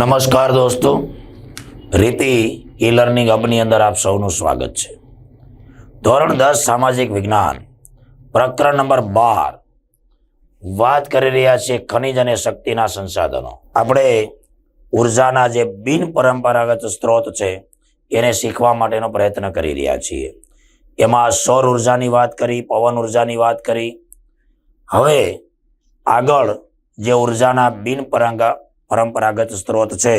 નમસ્કાર દોસ્તો. રીતિ ઈ લર્નિંગ હબની અંદર આપ સૌનું સ્વાગત છે. ધોરણ દસ સામાજિક વિજ્ઞાન, પ્રકરણ નંબર બાર. વાત કરી રહ્યા છીએ ખનિજ અને શક્તિના સંસાધનો. આપણે ઉર્જાના જે બિન પરંપરાગત સ્ત્રોત છે, એને શીખવા માટેનો પ્રયત્ન કરી રહ્યા છીએ. એમાં સૌર ઉર્જાની વાત કરી, પવન ઉર્જાની વાત કરી. હવે આગળ જે ઉર્જાના બિન પરંગા પરંપરાગત સ્ત્રોત છે.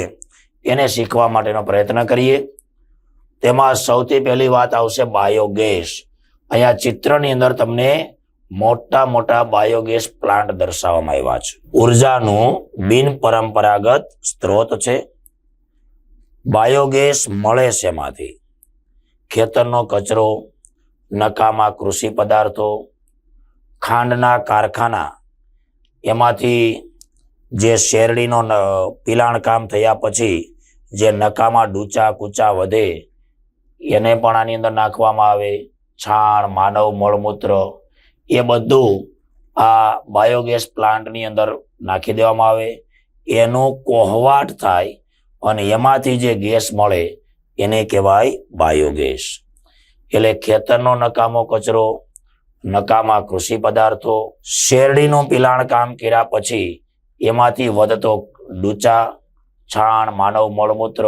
એને શીખવા માટેનો પ્રયત્ન કરીએ. તેમાં સૌથી પહેલી વાત આવશે બાયોગેસ. અહીંયા ચિત્રની અંદર તમને મોટા મોટા બાયોગેસ પ્લાન્ટ દર્શાવવામાં આવ્યા છે. ઉર્જાનું બિન પરંપરાગત સ્ત્રોત છે. બાયોગેસ મળે છે એમાંથી ખેતરનો કચરો, નકામા કૃષિ પદાર્થો, ખાંડના કારખાના, એમાંથી જે શેરડીનો પિલાણ કામ થયા પછી જે નકામાં ડૂચા કૂચા વધે, એને પણ આની અંદર નાખવામાં આવે. છાણ, માનવ મળમૂત્ર, એ બધું આ બાયોગેસ પ્લાન્ટની અંદર નાખી દેવામાં આવે. એનો કોહવાટ થાય અને એમાંથી જે ગેસ મળે, એને કહેવાય બાયોગેસ. એટલે ખેતરનો નકામો કચરો, નકામા કૃષિ પદાર્થો, શેરડીનું પિલાણ કામ કર્યા પછી એમાંથી વધતો ડૂચા, છાણ, માનવ મળમૂત્ર,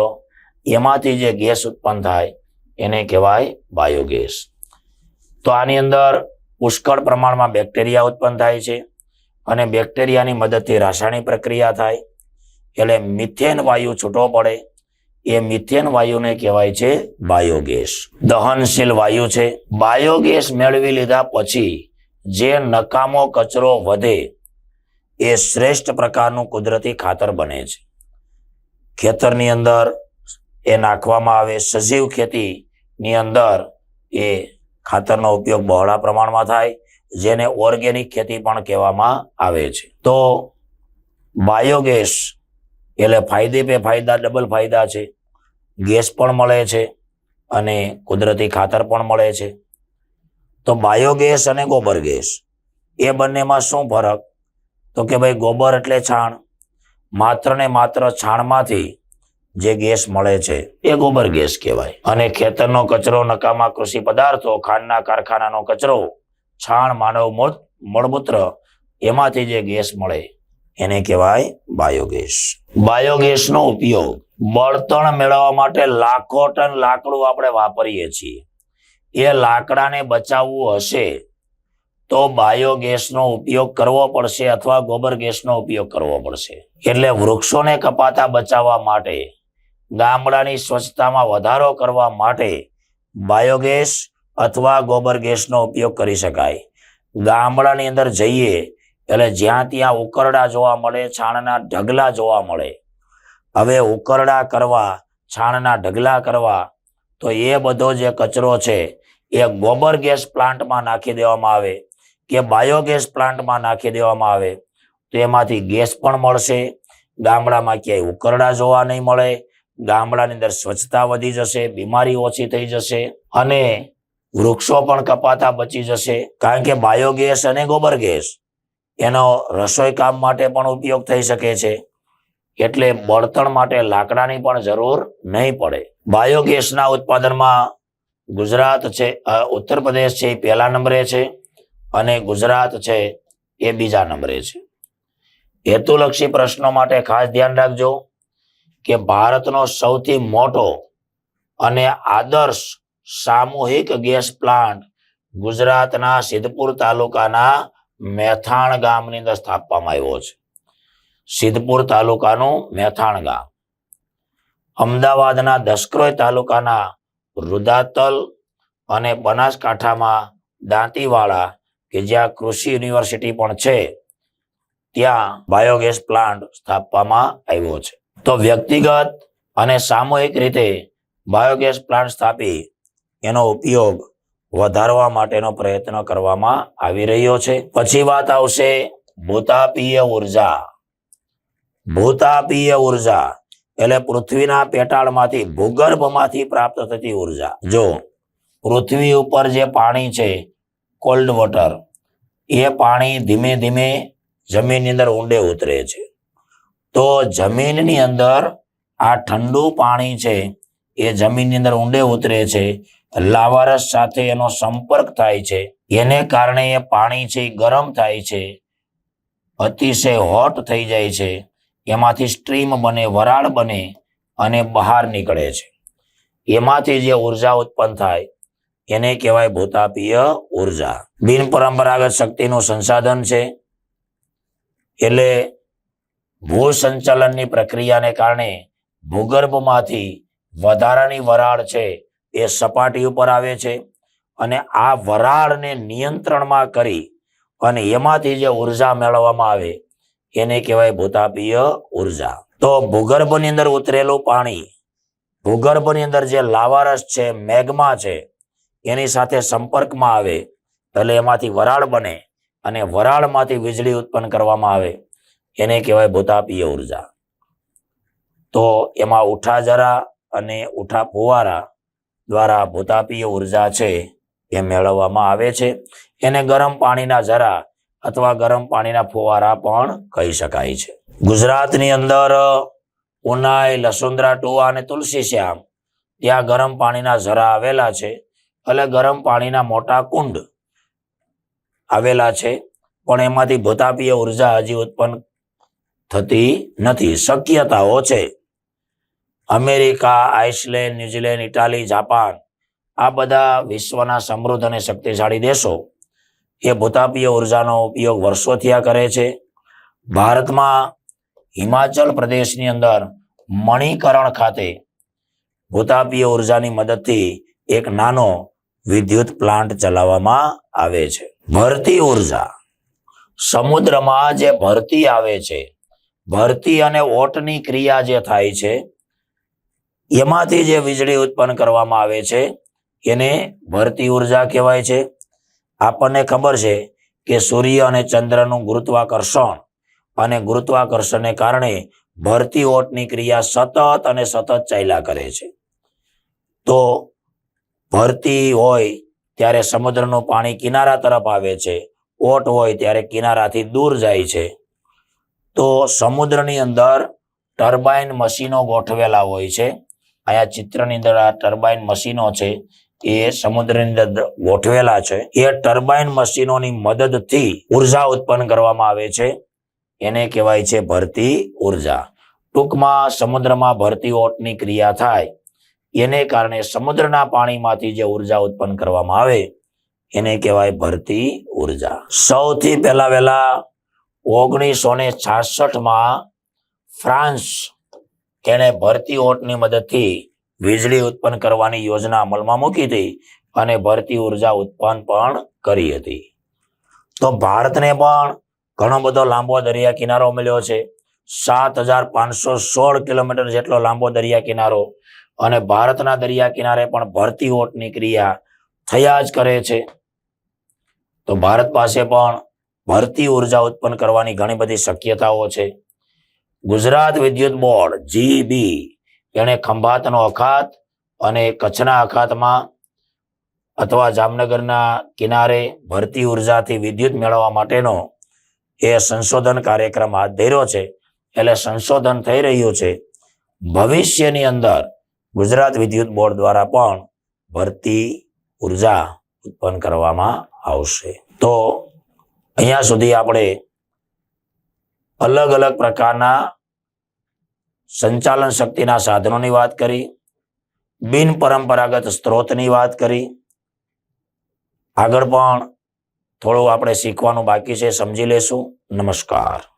એમાંથી જે ગેસ ઉત્પન્ન થાય એને કહેવાય બાયોગેસ. તો આની અંદર પુષ્કળ પ્રમાણમાં બેક્ટેરિયા ઉત્પન્ન થાય છે અને બેક્ટેરિયાની મદદથી રાસાયણિક પ્રક્રિયા થાય, એટલે મિથેન વાયુ છૂટો પડે, એ મિથેન વાયુને કહેવાય છે બાયોગેસ. દહનશીલ વાયુ છે. બાયોગેસ મેળવી લીધા પછી જે નકામો કચરો વધે એ શ્રેષ્ઠ પ્રકારનું કુદરતી ખાતર બને છે. ખેતરની અંદર એ નાખવામાં આવે, સજીવ ખેતીની અંદર એ ખાતરનો ઉપયોગ બહોળા પ્રમાણમાં થાય, જેને ઓર્ગેનિક ખેતી પણ કહેવામાં આવે છે. તો બાયોગેસ એટલે ફાયદે પે ફાયદા, ડબલ ફાયદા છે. ગેસ પણ મળે છે અને કુદરતી ખાતર પણ મળે છે. તો બાયોગેસ અને ગોબર ગેસ એ બંનેમાં શું ફરક? તો કે ભાઈ ગોબર એટલે છાણ. માત્ર ને માત્ર છાણમાંથી જે ગેસ મળે છે, એ ગોબર ગેસ કહેવાય. અને ખેતરનો કચરો, નકામા કૃષિ પદાર્થો, ખાંડના કારખાનાનો કચરો, છાણ, માનવ મૂળ- મળમૂત્ર, એમાંથી જે ગેસ મળે, એને કહેવાય બાયોગેસ. બાયોગેસનો ઉપયોગ બળતણ મેળવવા માટે લાખો ટન લાકડું આપણે વાપરીએ છીએ. એ લાકડાને બચાવવું હશે તો બાયોગેસનો ઉપયોગ કરવો પડશે અથવા ગોબર ગેસનો ઉપયોગ કરવો પડશે. એટલે વૃક્ષોને કપાતા બચાવવા માટે, ગામડાની સ્વચ્છતામાં વધારો કરવા માટે બાયોગેસ અથવા ગોબર ગેસનો ઉપયોગ કરી શકાય. ગામડાની અંદર જઈએ, એટલે જ્યાં ત્યાં ઉકરડા જોવા મળે, છાણના ઢગલા જોવા મળે. હવે ઉકરડા કરવા, છાણના ઢગલા કરવા, તો એ બધો જે કચરો છે, એ ગોબર ગેસ પ્લાન્ટમાં નાખી દેવામાં આવે. કે બાયોગેસ પ્લાન્ટમાં નાખી દેવામાં આવે, તો એમાંથી ગેસ પણ મળશે, ગામડામાં ક્યાંય ઉકરડા જોવા નહીં મળે, ગામડાની અંદર સ્વચ્છતા વધી જશે, બીમારી ઓછી થઈ જશે અને વૃક્ષો પણ કપાતા બચી જશે. કારણ કે બાયોગેસ અને ગોબર ગેસ, એનો રસોઈ કામ માટે પણ ઉપયોગ થઈ શકે છે. એટલે બળતણ માટે લાકડાની પણ જરૂર નહીં પડે. બાયોગેસના ઉત્પાદનમાં ગુજરાત છે ઉત્તર પ્રદેશ છે, એ પહેલા નંબરે છે. અને ગુજરાત છે એ બીજા નંબરે છે. હેતુલક્ષી પ્રશ્નો માટે ખાસ ધ્યાન રાખજો કે ભારતનો સૌથી મોટો અને આદર્શ સામૂહિક ગેસ પ્લાન્ટ ગુજરાતના સિદ્ધપુર તાલુકાના મેથાણ ગામની અંદર સ્થાપવામાં આવ્યો છે. સિદ્ધપુર તાલુકાનું મેથાણ ગામ. અમદાવાદના દસક્રોય તાલુકાના રુદાતલ અને બનાસકાંઠામાં દાંતીવાડા કે જ્યાં કૃષિ યુનિવર્સિટી પણ છે, ત્યાં બાયોગેસ પ્લાન્ટ સ્થાપવામાં આવ્યો છે. તો વ્યક્તિગત અને સામૂહિક રીતે બાયોગેસ પ્લાન્ટ સ્થાપી, એનો ઉપયોગ વધારવા માટેનો પ્રયત્ન કરવામાં આવી રહ્યો છે. પછી વાત આવશે ભૂતાપીય ઊર્જા. ભૂતાપીય ઊર્જા એટલે પૃથ્વીના પેટાળમાંથી ભૂગર્ભમાંથી પ્રાપ્ત થતી ઊર્જા. જો પૃથ્વી ઉપર જે પાણી છે કોલ્ડ વોટર. એ પાણી ધીમે ધીમે જમીનની અંદર ઊંડે ઉતરે છે. તો જમીનની અંદર આ ઠંડુ પાણી છે, એ જમીનની અંદર ઊંડે ઉતરે છે, લાવારસ સાથે એનો સંપર્ક થાય છે. એને કારણે એ પાણી છે એ ગરમ થાય છે, અતિશય હોટ થઈ જાય છે, એમાંથી સ્ટ્રીમ બને, વરાળ બને અને બહાર નીકળે છે. એમાંથી જે ઊર્જા ઉત્પન્ન થાય એને કહેવાય ભૂતાપીય ઊર્જા. બિન પરંપરાગત શક્તિનું સંસાધન છે. એટલે ભૂ સંચાલનની પ્રક્રિયાને કારણે ભૂગર્ભમાંથી વધારાની વરાળ છે એ સપાટી ઉપર આવે છે અને આ વરાળને નિયંત્રણમાં કરી અને એમાંથી જે ઊર્જા મેળવવામાં આવે એને કહેવાય ભૂતાપીય ઊર્જા. તો ભૂગર્ભની અંદર ઉતરેલું પાણી, ભૂગર્ભની અંદર જે લાવારસ છે મેઘમાં છે એની સાથે સંપર્કમાં આવે એટલે એમાંથી વરાળ બને અને વરાળમાંથી વીજળી ઉત્પન્ન કરવામાં આવે, એને કહેવાય ભૂતાપીય ઊર્જા. તો એમાં ઉઠા જરા અને ઉઠા ફુવારા દ્વારા ભૂતાપીય ઊર્જા છે એ મેળવવામાં આવે છે. એને ગરમ પાણીના જરા અથવા ગરમ પાણીના ફુવારા પણ કહી શકાય છે. ગુજરાતની અંદર ઉનાઈ, લસુંદરા, ટોવા અને તુલસી શ્યામ ત્યાં ગરમ પાણીના ઝરા આવેલા છે. એટલે ગરમ પાણીના મોટા કુંડ આવેલા છે, પણ એમાંથી ભૂતાપીય ઊર્જા હજી ઉત્પન્ન થતી નથી. શક્યતાઓ છે. America, Iceland, New Zealand, Italy, Japan આ બધા વિશ્વના સમૃદ્ધ અને શક્તિશાળી દેશો એ ભૂતાપીય ઉર્જાનો ઉપયોગ વર્ષોથી કરે છે. ભારતમાં હિમાચલ પ્રદેશની અંદર મણિકરણ ખાતે ભૂતાપીય ઉર્જાની મદદથી એક નાનો વિદ્યુત પ્લાન્ટ ચલાવવામાં આવે છે. ભરતી ઊર્જા. સમુદ્રમાં જે ભરતી આવે છે, ભરતી અને ઓટની ક્રિયા જે થાય છે, એમાંથી જે વીજળી ઉત્પન્ન કરવામાં આવે છે, એને ભરતી ઊર્જા કહેવાય છે. આપણને ખબર છે કે સૂર્ય અને ચંદ્રનું ગુરુત્વાકર્ષણ અને ગુરુત્વાકર્ષણને કારણે ભરતી ઓટની ક્રિયા સતત અને સતત ચાલ્યા કરે છે. તો ભરતી હોય ત્યારે સમુદ્રનું પાણી કિનારા તરફ આવે છે. ઓટ હોય ત્યારે કિનારાથી દૂર જાય છે. તો સમુદ્રની અંદર ટર્બાઇન મશીનો ગોઠવેલા હોય છે. અહીંયા ચિત્રની અંદર આ ટર્બાઇન મશીનો છે એ સમુદ્રની અંદર ગોઠવેલા છે. એ ટર્બાઇન મશીનોની મદદથી ઊર્જા ઉત્પન્ન કરવામાં આવે છે. એને કહેવાય છે ભરતી ઊર્જા. ટૂંકમાં સમુદ્રમાં ભરતી ઓટની ક્રિયા થાય એને કારણે સમુદ્રના પાણીમાંથી જે ઊર્જા ઉત્પન્ન કરવામાં આવે, એને કહેવાય ભરતી ઊર્જા. સૌથી પહેલા વહેલા ઓગણીસો ને છાસઠમાં ફ્રાન્સ તેણે ભરતી ઓટની મદદથી વીજળી ઉત્પન્ન કરવાની યોજના અમલમાં મૂકી હતી અને ભરતી ઊર્જા ઉત્પન્ન પણ કરી હતી. તો ભારતને પણ ઘણો બધો લાંબો દરિયા કિનારો મળ્યો છે. સાત હજાર પાંચસો સોળ કિલોમીટર જેટલો લાંબો દરિયા કિનારો અને ભારતના દરિયા કિનારે પણ ભરતી ઓટની ક્રિયા થયા જ કરે છે. તો ભારત પાસે પણ ભરતી ઊર્જા ઉત્પન્ન કરવાની ઘણી બધી શક્યતાઓ છે. ગુજરાત વિદ્યુત બોર્ડ જીબી એણે ખંભાતનો અખાત અને કચ્છના અખાતમાં અથવા જામનગરના કિનારે ભરતી ઉર્જાથી વિદ્યુત મેળવવા માટેનો એ સંશોધન કાર્યક્રમ હાથ ધર્યો છે. એટલે સંશોધન થઈ રહ્યું છે. ભવિષ્યની અંદર ગુજરાત વિદ્યુત બોર્ડ દ્વારા પણ ભરતી ઊર્જા ઉત્પન્ન કરવામાં આવશે. તો અહીંયા સુધી આપણે અલગ અલગ પ્રકારના સંચાલન શક્તિના સાધનોની વાત કરી, બિન પરંપરાગત સ્ત્રોતની વાત કરી. આગળ પણ થોડું આપણે શીખવાનું બાકી છે, સમજી લેશું. નમસ્કાર.